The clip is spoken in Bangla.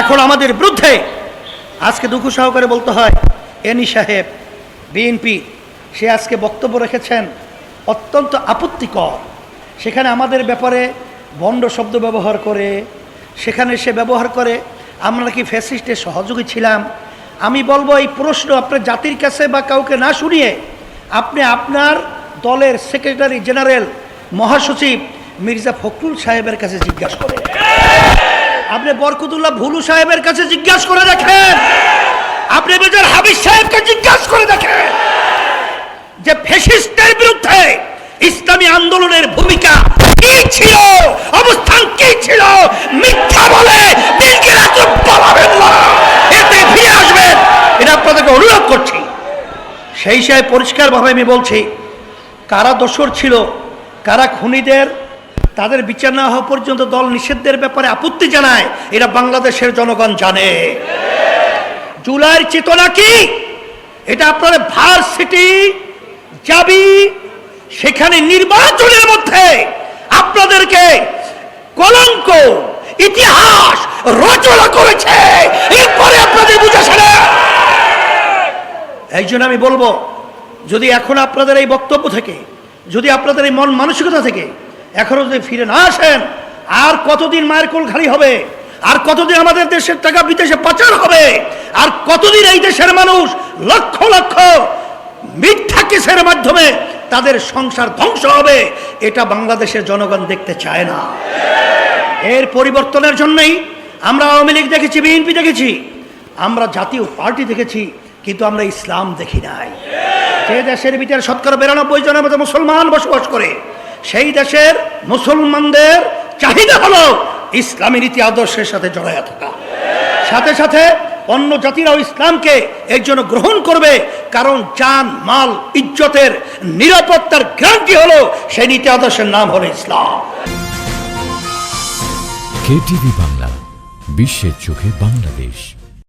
এখন আমাদের বিরুদ্ধে আজকে দুঃখ সহকারে বলতে হয়, এনি সাহেব, বিএনপি, সে আজকে বক্তব্য রেখেছেন অত্যন্ত আপত্তিকর। সেখানে আমাদের ব্যাপারে বন্ড শব্দ ব্যবহার করে, সেখানে সে ব্যবহার করে, আমরা কি ফ্যাসিস্টের সহযোগী ছিলাম। আমি বলব, এই প্রশ্ন আপনার জাতির কাছে বা কাউকে না শুনিয়ে আপনি আপনার দলের সেক্রেটারি জেনারেল মহাসচিব মির্জা ফখরুল সাহেবের কাছে জিজ্ঞাসা করেন। আপনি বরকতুল্লাহ ভুলু সাহেবের কাছে জিজ্ঞাসা করে দেখেন। আপনি মেজর হাবিজ সাহেবকে জিজ্ঞাসা করে দেখেন যে ফেসিস্টের বিরুদ্ধে ইসলামী আন্দোলনের ভূমিকা কি ছিল, অবস্থান কি ছিল? মিথ্যা বলে বলাবেন না। এতে ফিরে আসবেন। এটা আপনাদেরকে অনুরোধ করছি। সেই হিসাবে পরিষ্কারভাবে আমি বলছি, কারা দোষর ছিল, কারা খুনিদের তাদের বিচার না হওয়া পর্যন্ত দল নিষেধের ব্যাপারে আপত্তি জানায়। এটা বাংলাদেশের জনগণ জানে। জুলাইয়ের চেতনা কি? এটা আপনার ভার্সিটি যাবি সেখানে নির্বাচনের মধ্যে আপনাদেরকে কলঙ্ক, ইতিহাস রচনা করেছে। এরপরে আপনাদের বুঝে সেরে এই জন্য আমি বলব, যদি এখন আপনাদের এই বক্তব্য থেকে, যদি আপনাদের এই মন মানসিকতা থেকে এখনও যদি ফিরে না আসেন, আর কতদিন মায়ের কোল খালি হবে? আর কতদিন আমাদের দেশের টাকা বিদেশে পাচার হবে? আর কতদিন এই দেশের মানুষ লক্ষ লক্ষ মিথ্যা কেসের মাধ্যমে তাদের সংসার ধ্বংস হবে? এটা বাংলাদেশের জনগণ দেখতে চায় না। এর পরিবর্তনের জন্যই আমরা আওয়ামী লীগ দেখেছি, বিএনপি দেখেছি, আমরা জাতীয় পার্টি দেখেছি, কিন্তু আমরা ইসলাম দেখি নাই। যে দেশের ভিতরে শতকরা বিরানব্বই জনের মতো মুসলমান বসবাস করে সেই দেশের মুসলমানদের চাহিদা হলো ইসলামী নীতি আদর্শের সাথে জড়াইয়া থাকা। সাথে সাথে অন্য জাতিরাও ইসলামকে এর জন্য গ্রহণ করবে, কারণ জান, মাল, ইজ্জতের নিরাপত্তার গ্যারান্টি হলো সেই নীতি আদর্শের নাম হলো ইসলাম। কেটিভি বাংলা, বিশ্বের চোখে বাংলাদেশ।